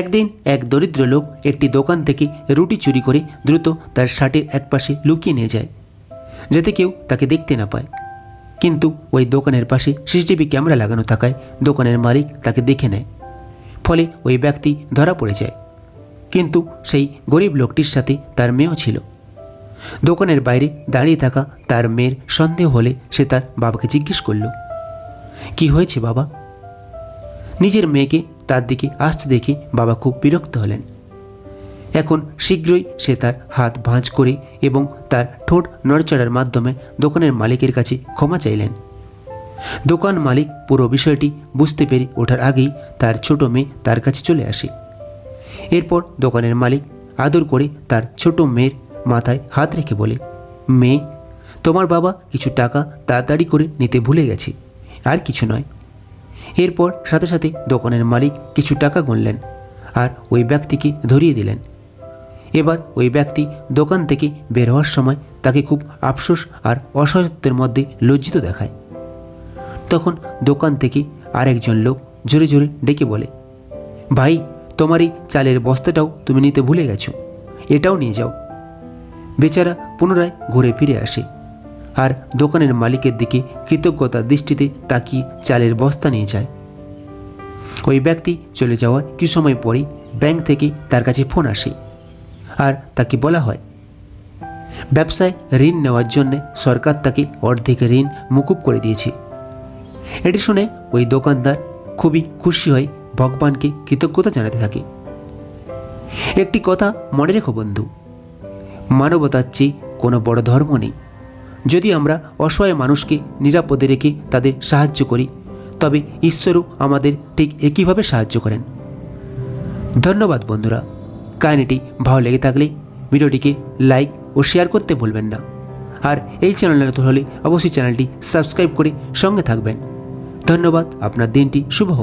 একদিন এক দরিদ্র লোক একটি দোকান থেকে রুটি চুরি করে দ্রুত তার শার্টের একপাশে লুকিয়ে নিয়ে যায়, যাতে কেউ তাকে দেখতে না পায়। কিন্তু ওই দোকানের পাশে সিসিটিভি ক্যামেরা লাগানো থাকায় দোকানের মালিক তাকে দেখে নেয়। ফলে ওই ব্যক্তি ধরা পড়ে যায়। কিন্তু সেই গরিব লোকটির সাথে তার মেয়েও ছিল। দোকানের বাইরে দাঁড়িয়ে থাকা তার মেয়ের সন্দেহ হলে সে তার বাবাকে জিজ্ঞেস করল, কি হয়েছে বাবা? নিজের মেয়েকে তার দিকে আসতে দেখে বাবা খুব বিরক্ত হলেন। এখন শীঘ্রই সে তার হাত ভাঁজ করে এবং তার ঠোঁট নড়চড়ার মাধ্যমে দোকানের মালিকের কাছে ক্ষমা চাইলেন। দোকান মালিক পুরো বিষয়টি বুঝতে পেরে ওঠার আগেই তার ছোট মেয়ে তার কাছে চলে আসে। এরপর দোকানের মালিক আদর করে তার ছোট মেয়ের মাথায় হাত রেখে বলে, মেয়ে, তোমার বাবা কিছু টাকা তাড়াতাড়ি করে নিতে ভুলে গেছে। আর কিছু নয়। এরপর সাথে সাথে দোকানের মালিক কিছু টাকা গুনলেন আর ওই ব্যক্তিকে ধরিয়ে দিলেন। এবার ওই ব্যক্তি দোকান থেকে বের হওয়ার সময় তাকে খুব আফসোস আর অসহায়ত্বের মধ্যে লজ্জিত দেখায়। তখন দোকান থেকে আরেকজন লোক জোরে জোরে ডেকে বলে, ভাই, তোমার এই চালের বস্তাটাও তুমি নিতে ভুলে গেছো। এটাও নিয়ে যাও। বেচারা পুনরায় ঘুরে ফিরে আসে। আর দোকানের মালিকের দিকে কৃতজ্ঞতার দৃষ্টিতে তাকিয়ে চালের বস্তা নিয়ে যায়। ওই ব্যক্তি চলে যাওয়ার কিছু সময় পরেই ব্যাংক থেকে তার কাছে ফোন আসে আর তাকে বলা হয়। ব্যবসায় ঋণ নেওয়ার জন্য সরকার তাকে অর্ধেক ঋণ মুকুব করে দিয়েছে। এটি শুনে ওই দোকানদার খুবই খুশি হয়ে ভগবানকে কৃতজ্ঞতা জানাতে থাকে। একটি কথা মনে রেখো বন্ধু, মানবতার চেয়ে কোনো বড় ধর্ম নেই। যদি আমরা অসহায় মানুষকে নিরাপদে রেখে তাদের সাহায্য করি, তবে ঈশ্বরও আমাদের ঠিক একইভাবে সাহায্য করেন। ধন্যবাদ বন্ধুরা। কাহিনিটি ভালো লেগে থাকলে ভিডিওটিকে লাইক ও শেয়ার করতে ভুলবেন না। আর এই চ্যানেলে নতুন হলে অবশ্যই চ্যানেলটি সাবস্ক্রাইব করে সঙ্গে থাকবেন। ধন্যবাদ। আপনার দিনটি শুভ হোক।